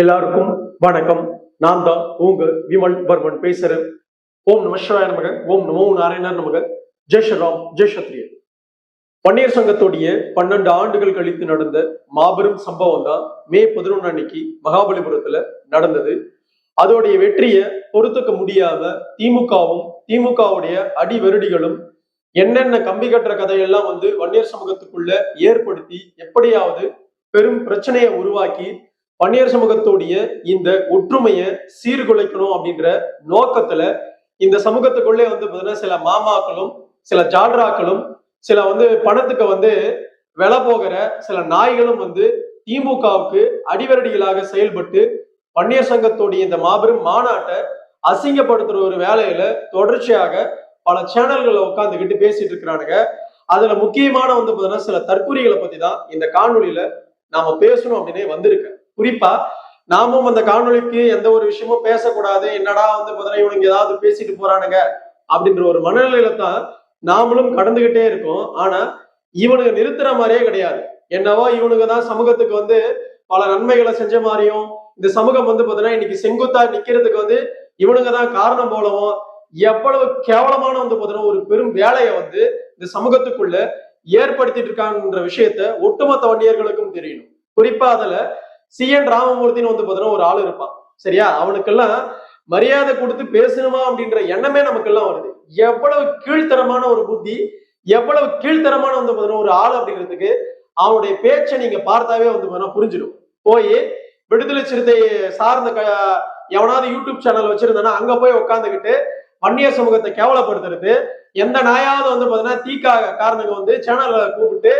எல்லாருக்கும் வணக்கம். நான் தான் உங்க விமல் வர்மன் பேசுறேன். ஓம் நம சிவாய நமக ஓம் நமோ நாராயணர் நமக. ஜெய் ஸ்ரீராம் ஜெய் சத்ரிய. பன்னீர் சங்கத்துடைய பன்னெண்டு ஆண்டுகள் கழித்து நடந்த மாபெரும் சம்பவம் தான் மே பதினொன்று அன்னைக்கு மகாபலிபுரத்துல நடந்தது. அதோடைய வெற்றியை பொறுத்துக்க முடியாம திமுகவும் திமுகவுடைய அடிவருடிகளும் என்னென்ன கம்பி கட்டுற கதையெல்லாம் வந்து வன்னியர் சமூகத்துக்குள்ள ஏற்படுத்தி எப்படியாவது பெரும் பிரச்சனையை உருவாக்கி வன்னியர் சமூகத்துடைய இந்த ஒற்றுமையை சீர்குலைக்கணும் அப்படின்ற நோக்கத்துல இந்த சமூகத்துக்குள்ளே வந்து பார்த்தீங்கன்னா சில மாமாக்களும் சில ஜால்ராக்களும் சில வந்து பணத்துக்கு வந்து விலை போகிற சில நாய்களும் வந்து திமுகவுக்கு அடிவரடிகளாக செயல்பட்டு வன்னியர் சங்கத்துடைய இந்த மாபெரும் மாநாட்டை அசிங்கப்படுத்துற ஒரு வேலையில தொடர்ச்சியாக பல சேனல்களை உட்காந்துக்கிட்டு பேசிட்டு இருக்கிறானுங்க. அதுல முக்கியமான வந்து பார்த்தீங்கன்னா சில தற்கூரிகளை பத்தி தான் இந்த காணொலியில நாம பேசணும் அப்படின்னே வந்திருக்கேன். குறிப்பா நாமும் அந்த காணொளிக்கு எந்த ஒரு விஷயமும் பேசக்கூடாது. என்னடா வந்து பார்த்தீங்கன்னா இவனுங்க ஏதாவது பேசிட்டு போறானுங்க அப்படின்ற ஒரு மனநிலையில தான் நாமளும் கடந்துகிட்டே இருக்கோம். ஆனா இவனுங்க நிறுத்துற மாதிரியே கிடையாது. என்னவோ இவனுங்க தான் சமூகத்துக்கு வந்து பல நன்மைகளை செஞ்ச மாதிரியும் இந்த சமூகம் வந்து பாத்தீங்கன்னா இன்னைக்கு செங்குத்தா நிக்கிறதுக்கு வந்து இவனுங்க தான் காரணம் போலவும் எவ்வளவு கேவலமான வந்து பார்த்தீங்கன்னா ஒரு பெரும் வேலையை வந்து இந்த சமூகத்துக்குள்ள ஏற்படுத்திட்டு இருக்காங்கன்ற விஷயத்த ஒட்டுமொத்த வண்டியர்களுக்கும் தெரியணும். குறிப்பா அதுல சி என் ராமமூர்த்தின்னு வந்து பாத்தீங்கன்னா ஒரு ஆள் இருப்பான். சரியா? அவனுக்கெல்லாம் மரியாதை கொடுத்து பேசணுமா அப்படின்ற எண்ணமே நமக்கெல்லாம் வருது. எவ்வளவு கீழ்த்தரமான ஒரு புத்தி எவ்வளவு கீழ்த்தரமான வந்து பாத்தீங்கன்னா ஒரு ஆள் அப்படிங்கிறதுக்கு அவனுடைய பேச்சை நீங்க பார்த்தாவே வந்து பாத்தீங்கன்னா புரிஞ்சிடும். போய் விடுதலை சிறுத்தை சார்ந்த க எவனாவது யூடியூப் சேனல் வச்சிருந்தானா அங்க போய் உட்காந்துக்கிட்டு வன்னிய சமூகத்தை கேவலப்படுத்துறது. எந்த நாயாவது வந்து பாத்தீங்கன்னா தீக்கா காரணங்க வந்து சேனல்ல கூப்பிட்டு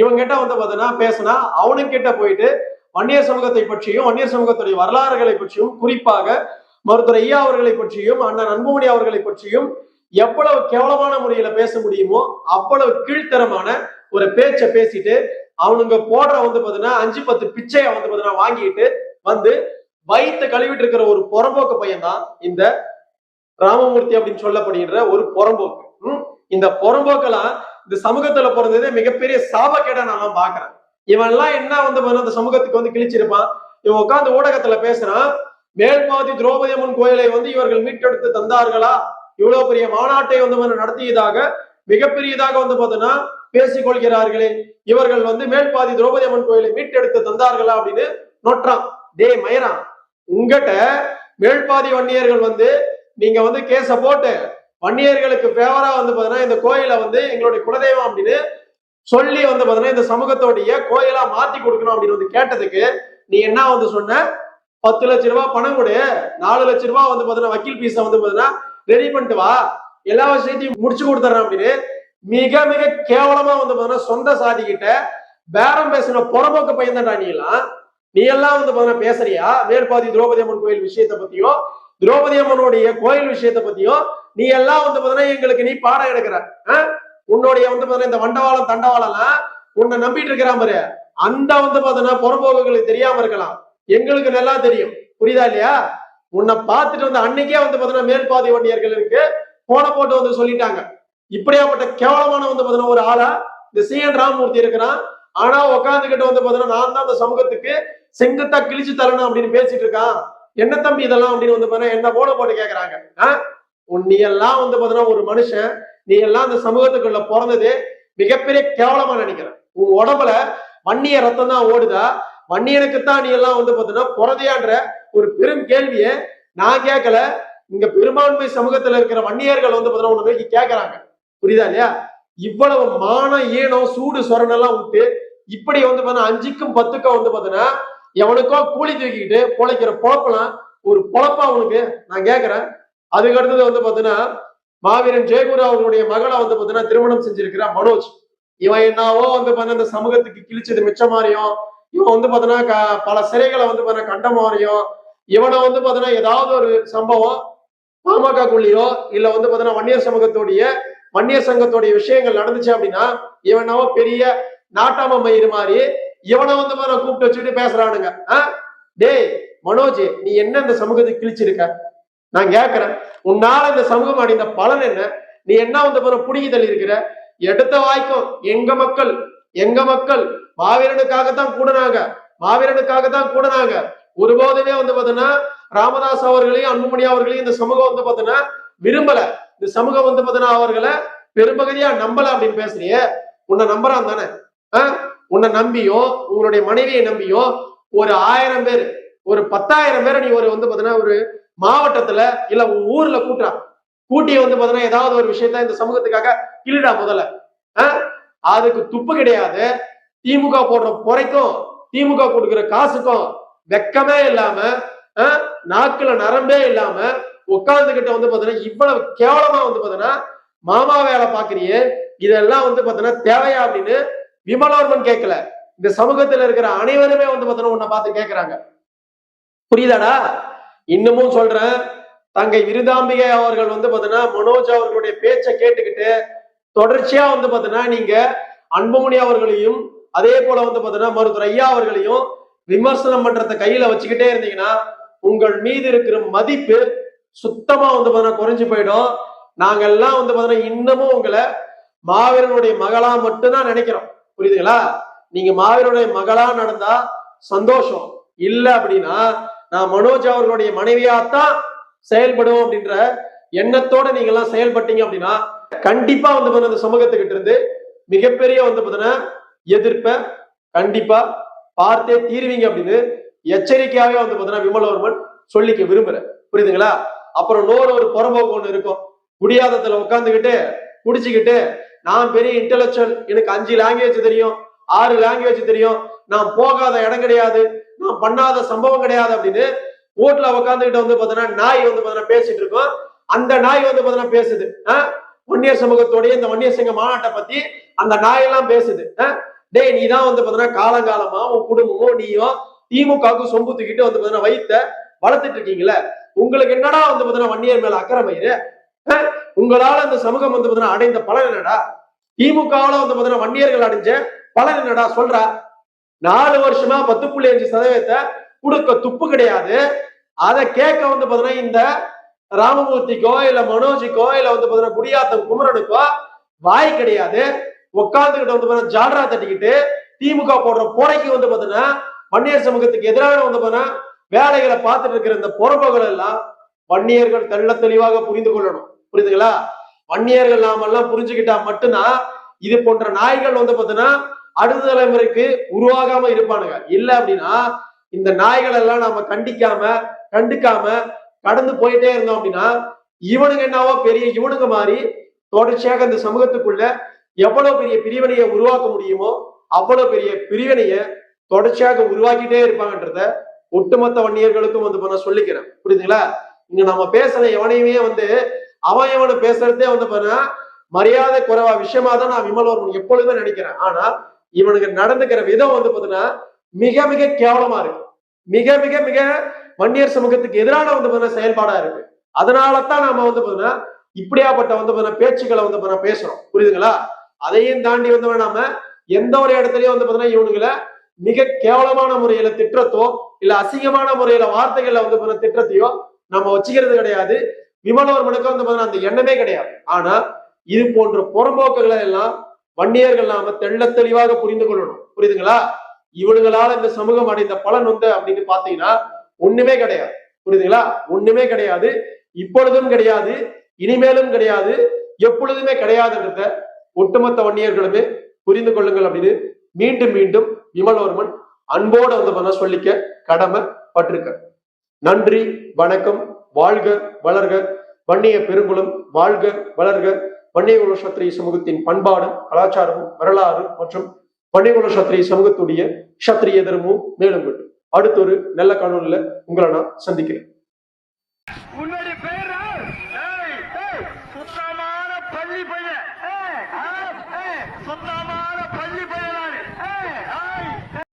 இவங்கிட்ட வந்து பாத்தீங்கன்னா பேசினா அவனுக்கிட்ட போயிட்டு வன்னியர் சமூகத்தை பற்றியும் வன்னியர் சமூகத்துடைய வரலாறுகளை பற்றியும் குறிப்பாக மருத்துவர் ஐயா அவர்களை பற்றியும் அண்ணன் அன்புமணி அவர்களை பற்றியும் எவ்வளவு கேவலமான முறையில பேச முடியுமோ அவ்வளவு கீழ்த்தரமான ஒரு பேச்சை பேசிட்டு அவனுங்க போடுற வந்து பாத்தீங்கன்னா அஞ்சு பத்து பிச்சையை வந்து பாத்தீங்கன்னா வாங்கிட்டு வந்து வயிற்று கழுவிட்டு இருக்கிற ஒரு புறம்போக்கு பையன் தான் இந்த ராமமூர்த்தி அப்படின்னு சொல்லப்படுகின்ற ஒரு புறம்போக்கு. இந்த புறம்போக்கெல்லாம் இந்த சமூகத்துல பிறந்ததே மிகப்பெரிய சாபக்கேட நான் பாக்குறேன். இவன் எல்லாம் என்ன வந்து அந்த சமூகத்துக்கு வந்து கிழிச்சிருப்பான். இவன் உட்காந்து ஊடகத்துல பேசுறான். மேல்பாதி திரௌபதி அம்மன் கோயிலை வந்து இவர்கள் மீட்டெடுத்து தந்தார்களா? இவ்வளவு பெரிய மாநாட்டை வந்து நடத்தியதாக மிகப்பெரியதாக வந்து பார்த்தோன்னா பேசிக் கொள்கிறார்களே. இவர்கள் வந்து மேல்பாதி திரௌபதி அம்மன் கோயிலை மீட்டெடுத்து தந்தார்களா அப்படின்னு நொற்றான் டே மயரான் உங்ககிட்ட மேல்பாதி வன்னியர்கள் வந்து நீங்க வந்து கேஸ போட்டு வன்னியர்களுக்கு ஃபேவரா வந்து பாத்தீங்கன்னா இந்த கோயிலை வந்து எங்களுடைய குலதெய்வம் அப்படின்னு சொல்லி வந்து பாத்தீங்கன்னா இந்த சமூகத்தோடைய கோயிலா மாத்தி கொடுக்கணும் அப்படின்னு வந்து கேட்டதுக்கு நீ என்ன வந்து சொன்ன? பத்து லட்ச ரூபாய் பணம் கொடு. நாலு லட்ச ரூபாய் வந்து பாத்தீங்கன்னா வக்கீல் பீஸை வந்து பாத்தீங்கன்னா ரெடி பண்ணிட்டு வா. எல்லா விஷயத்தையும் முடிச்சு கொடுத்துறேன் அப்படின்னு மிக மிக கேவலமா வந்து பாத்தீங்கன்னா சொந்த சாதி கிட்ட பேரம் பேசின புறம்போக்கு பையன் தான் நீ எல்லாம். நீ எல்லாம் வந்து பாத்தீங்கன்னா பேசுறியா? மேற்பாதி திரௌபதி அம்மன் கோயில் விஷயத்தை பத்தியும் திரௌபதி அம்மனுடைய கோயில் விஷயத்தை பத்தியும் நீ எல்லாம் வந்து பாத்தீங்கன்னா எங்களுக்கு நீ பாடம் எடுக்கிற ஆ? உன்னுடைய வந்து பாத்தீங்கன்னா இந்த வண்டவாளம் தண்டவாளம்லாம் உன்னை நம்பிட்டு இருக்கிறான் பாரு. அந்த வந்து பாத்தீங்கன்னா புறம்போக்குகளுக்கு தெரியாம இருக்கலாம். எங்களுக்கு நல்லா தெரியும். புரியுதா இல்லையா? உன்னை பார்த்துட்டு வந்து அன்னைக்கே வந்து பாத்தீங்கன்னா மேற்பாதி வண்டியர்கள் இருக்கு. போன போட்டு வந்து சொல்லிட்டாங்க. இப்படியாப்பட்ட கேவலமான வந்து பாத்தீங்கன்னா ஒரு ஆளா இந்த சி என் ராமமூர்த்தி இருக்கிறான். ஆனா உட்காந்துக்கிட்டு வந்து பாத்தீங்கன்னா நான் தான் அந்த சமூகத்துக்கு செங்குத்தா கிழிச்சு தரணும் அப்படின்னு பேசிட்டு இருக்கான். என்ன தம்பி இதெல்லாம் அப்படின்னு வந்து பாத்தீங்கன்னா என்ன போட போட்டு கேக்குறாங்க. உன்னையெல்லாம் வந்து பாத்தீங்கன்னா ஒரு மனுஷன் நீ எல்லாம் அந்த சமூகத்துக்குள்ள பிறந்தது மிகப்பெரிய கேவலமா நினைக்கிறேன். உன் உடம்புல வன்னிய ரத்தம் தான் ஓடுதா? வன்னியனுக்குத்தான் நீ எல்லாம் வந்து பார்த்தீங்கன்னா பிறதையான்ற ஒரு பெரும் கேள்வியை நான் கேட்கல. இங்க பெரும்பான்மை சமூகத்துல இருக்கிற வன்னியர்கள் வந்து பாத்தீங்கன்னா உன்னை நோக்கி கேட்கறாங்க புரியுதா இல்லையா? இவ்வளவு மான ஈனம் சூடு சொரணெல்லாம் விட்டு இப்படி வந்து பாத்தீங்கன்னா அஞ்சுக்கும் பத்துக்கும் வந்து பாத்தீங்கன்னா எவனுக்கோ கூலி தூக்கிக்கிட்டு பொழைக்கிற பொழப்பெல்லாம் ஒரு பொழப்பா அவனுக்கு நான் கேட்கறேன் அதுக்கு அடுத்தது வந்து பாத்தீங்கன்னா மாவீரன் ஜெயகுரு அவர்களுடைய மகளை வந்து பாத்தீங்கன்னா திருமணம் செஞ்சிருக்கிற மனோஜ். இவன் என்னவோ வந்து பாத்தீங்கன்னா இந்த சமூகத்துக்கு கிழிச்சது மிச்ச மாதிரியும் இவன் வந்து பாத்தீங்கன்னா க- பல சிறைகளை வந்து பாத்தீங்கன்னா கண்ட மாதிரியும் இவனை வந்து பாத்தீங்கன்னா ஏதாவது ஒரு சம்பவம் பாமகக்குள்ளேயோ இல்ல வந்து பாத்தீங்கன்னா வன்னியர் சமூகத்துடைய வன்னியர் சங்கத்துடைய விஷயங்கள் நடந்துச்சு அப்படின்னா இவனவோ பெரிய நாட்டாம மயிறு மாதிரி இவனை வந்து பாத்தீங்கன்னா கூப்பிட்டு வச்சுட்டு பேசுறானுங்க. ஆஹ் டேய் மனோஜ் நீ என்ன இந்த சமூகத்தை கிழிச்சிருக்க? நான் கேட்கிறேன் உன்னால இந்த சமூகம் அடைந்த பலன் என்ன? நீ என்ன வந்து போற புடுங்கி இருக்கிற எடுத்த வாய்க்கும் எங்க மக்கள் எங்க மக்கள் மாவீரனுக்காகத்தான் கூடனாங்க. மாவீரனுக்காகத்தான் கூடனாங்க. ஒருபோதுமே வந்து பாத்தீங்கன்னா ராமதாஸ் அவர்களையும் அன்புமணி அவர்களையும் இந்த சமூகம் வந்து பாத்தீங்கன்னா விரும்பல. இந்த சமூகம் வந்து பாத்தீங்கன்னா அவர்களை பெரும்பகுதியா நம்பல அப்படின்னு பேசுறியே. உன்னை நம்புறான் தானே? உன்னை நம்பியோ உங்களுடைய மனைவியை நம்பியோ ஒரு ஆயிரம் பேர் ஒரு பத்தாயிரம் பேரை நீ ஒரு வந்து பாத்தீங்கன்னா ஒரு மாவட்டத்துல இல்ல உன் ஊர்ல கூட்டுறான் கூட்டி வந்து பாத்தீங்கன்னா ஏதாவது ஒரு விஷயத்த இந்த சமூகத்துக்காக கிளிடா முதல்ல. ஆஹ்? அதுக்கு துப்பு கிடையாது. திமுக போடுற பொறைக்கும் திமுக கொடுக்கிற காசுக்கும் வெக்கமே இல்லாம ஆஹ், நாக்குல நரம்பே இல்லாம உட்கார்ந்துகிட்ட வந்து பாத்தீங்கன்னா இவ்வளவு கேவலமா வந்து பாத்தீங்கன்னா மாமா வேலை பாக்குறியே இதெல்லாம் வந்து பாத்தீங்கன்னா தேவையா அப்படின்னு விமலவர்மன் கேட்கல இந்த சமூகத்துல இருக்கிற அனைவருமே வந்து பாத்தீங்கன்னா உன்னை பார்த்து கேட்கறாங்க புரியுதாடா? இன்னமும் சொல்றேன் தங்கை விருதாம்பிகை அவர்கள் வந்து பாத்தீங்கன்னா மனோஜ் அவர்களுடைய பேச்சை கேட்டுக்கிட்டு தொடர்ச்சியா வந்து பாத்தீங்கன்னா நீங்க அன்புமணி அவர்களையும் அதே போல வந்து பாத்தீங்கன்னா மருத்துவர் ஐயா அவர்களையும் விமர்சனம் பண்றத கையில வச்சுக்கிட்டே இருந்தீங்கன்னா உங்கள் மீது இருக்கிற மதிப்பு சுத்தமா வந்து பாத்தீங்கன்னா குறைஞ்சு போயிடும். நாங்கெல்லாம் வந்து பாத்தீங்கன்னா இன்னமும் உங்களை மாவீரனுடைய மகளா மட்டும்தான் நினைக்கிறோம். புரியுதுங்களா? நீங்க மாவீரனுடைய மகளா நடந்தா சந்தோஷம். இல்ல அப்படின்னா நான் மனோஜ் அவர்களுடைய மனைவியாத்தான் செயல்படுவோம் அப்படின்ற எண்ணத்தோட நீங்க எல்லாம் செயல்பட்டீங்க அப்படின்னா கண்டிப்பா வந்து பாத்தீங்கன்னா இந்த சமூகத்துக்கிட்ட இருந்து மிகப்பெரிய வந்து பார்த்தீங்கன்னா எதிர்ப்ப கண்டிப்பா பார்த்தே தீருவீங்க அப்படின்னு எச்சரிக்கையாவே வந்து பார்த்தீங்கன்னா விமலவர்மன் சொல்லிக்க விரும்புறேன். புரியுதுங்களா? அப்புறம் இன்னொரு ஒரு புறம்போக்கு ஒண்ணு இருக்கும். குடியாதத்துல உட்காந்துக்கிட்டு குடிச்சுக்கிட்டு நான் பெரிய இன்டெலெக்சுவல் எனக்கு அஞ்சு லாங்குவேஜ் தெரியும் ஆறு லாங்குவேஜ் தெரியும் நான் போகாத இடம் கிடையாது நான் பண்ணாத சம்பவம் கிடையாது அப்படின்னு ஓட்டுல உட்காந்துக்கிட்டு வந்து பாத்தீங்கன்னா நாய் வந்து பாத்தீங்கன்னா பேசிட்டு இருக்கோம். அந்த நாய் வந்து பாத்தீங்கன்னா பேசுது. ஆஹ் சமூகத்தோடைய இந்த வன்னிய சங்க மாநாட்டை பத்தி அந்த நாயெல்லாம் பேசுது. ஆஹ் டேய் நீ தான் வந்து பாத்தீங்கன்னா காலங்காலமா உன் குடும்பமும் நீயும் திமுகவுக்கு சொம்பு தூக்கிட்டு வந்து பாத்தீங்கன்னா வயிற்ற வளர்த்துட்டு இருக்கீங்களே. உங்களுக்கு என்னடா வந்து பாத்தீங்கன்னா வன்னியர் மேல அக்கறை மயிறு? உங்களால இந்த சமூகம் வந்து பாத்தீங்கன்னா அடைந்த பலன் என்னடா? திமுகவால வந்து பாத்தீங்கன்னா வன்னியர்கள் அடைஞ்ச பலன் என்னடா? சொல்றா. நாலு வருஷமா பத்து புள்ளி அஞ்சு சதவீதத்தை கொடுக்க துப்பு கிடையாது. அதை கேட்க வந்து பாத்தீங்கன்னா இந்த ராமமூர்த்திக்கோ இல்ல மனோஜிக்கோ இல்ல வந்து பாத்தீங்கன்னா குடியாத்தம் குமரனுக்கோ வாய் கிடையாது. உட்காந்துக்கிட்டு வந்து பாத்தீங்கன்னா ஜால்ரா தட்டிக்கிட்டு திமுக போடுற போடைக்கு வந்து பாத்தீங்கன்னா வன்னியர் சமூகத்துக்கு எதிரான வந்து பாத்தீங்கன்னா வேலைகளை பார்த்துட்டு இருக்கிற இந்த பொறுப்புகள் எல்லாம் வன்னியர்கள் தெள்ள தெளிவாக புரிந்து கொள்ளணும். புரியுதுங்களா? வன்னியர்கள் நாமெல்லாம் புரிஞ்சுக்கிட்டா மட்டும்தான் இது போன்ற நாய்கள் வந்து பாத்தீங்கன்னா அடுத்த தலைமுறைக்கு உருவாகாம இருப்பானுங்க. இல்ல அப்படின்னா இந்த நாய்கள் எல்லாம் நாம கண்டிக்காம கண்டுக்காம கடந்து போயிட்டே இருந்தோம் அப்படின்னா இவனுங்க என்னவோ பெரிய இவனுங்க மாதிரி தொடர்ச்சியாக இந்த சமூகத்துக்குள்ள எவ்வளவு பெரிய பிரிவினையை உருவாக்க முடியுமோ அவ்வளவு பெரிய பிரிவினையை தொடர்ச்சியாக உருவாக்கிட்டே இருப்பாங்கன்றத ஒட்டுமொத்த வன்னியர்களுக்கும் வந்து பண்ண சொல்லிக்கிறேன். புரியுதுங்களா? இங்க நம்ம பேசுற எவனையுமே வந்து அவன் எவனை பேசுறதே வந்து பண்ண மரியாதை குறைவா விஷயமா தான் நான் விமல்வர்மன் எப்பொழுதுமே நினைக்கிறேன். ஆனா இவனுக்கு நடந்துக்கிற விதம் வந்து பார்த்தீங்கன்னா மிக மிக கேவலமா இருக்கு. மிக மிக மிக வன்னியர் சமூகத்துக்கு எதிரான வந்து பார்த்தீங்கன்னா செயல்பாடா இருக்கு. அதனால தான் நாம வந்து பார்த்தீங்கன்னா இப்படியாப்பட்ட வந்து பார்த்தீங்கன்னா பேச்சுக்களை வந்து பார்த்தீங்கன்னா பேசுறோம். புரியுதுங்களா? அதையும் தாண்டி வந்து நாம எந்த ஒரு இடத்துலயும் வந்து பார்த்தீங்கன்னா இவனுங்களை மிக கேவலமான முறையில திட்டத்தோ இல்ல அசிங்கமான முறையில வார்த்தைகள்ல வந்து பார்த்தீங்கன்னா திட்டத்தையோ நம்ம வச்சுக்கிறது கிடையாது. விமலவர்மனுக்கு வந்து பார்த்தீங்கன்னா அந்த எண்ணமே கிடையாது. ஆனா இது போன்ற புறம்போக்குகளை எல்லாம் வன்னியர்கள் நாம தெள்ள தெளிவாக புரிந்து கொள்ளணும். புரியுதுங்களா? இவனுங்களால இந்த சமூகம் அடைந்த பலன் வந்து அப்படின்னு பாத்தீங்கன்னா ஒண்ணுமே கிடையாது. புரியுதுங்களா? ஒண்ணுமே கிடையாது. இப்பொழுதும் கிடையாது இனிமேலும் கிடையாது எப்பொழுதுமே கிடையாதுன்றத ஒட்டுமொத்த வன்னியர்களுமே புரிந்து கொள்ளுங்கள் அப்படின்னு மீண்டும் மீண்டும் விமல்வர்மன் அன்போடு வந்து பண்ண சொல்லிக்க கடமை பட்டிருக்க நன்றி வணக்கம் வாழ்க வளர்க. வன்னிய பெருங்குளம் வாழ்க வளர்க. வன்னியகுல சத்திரிய சமூகத்தின் பண்பாடு கலாச்சாரமும் வரலாறு மற்றும் வன்னியகுல சத்திரிய சமூகத்துடைய சத்திரிய தர்மமும் மேலும் பெற்று அடுத்த ஒரு நல்ல காணொலியில உங்களை நான் சந்திக்கிறேன். சுத்தமான பள்ளி பையன்.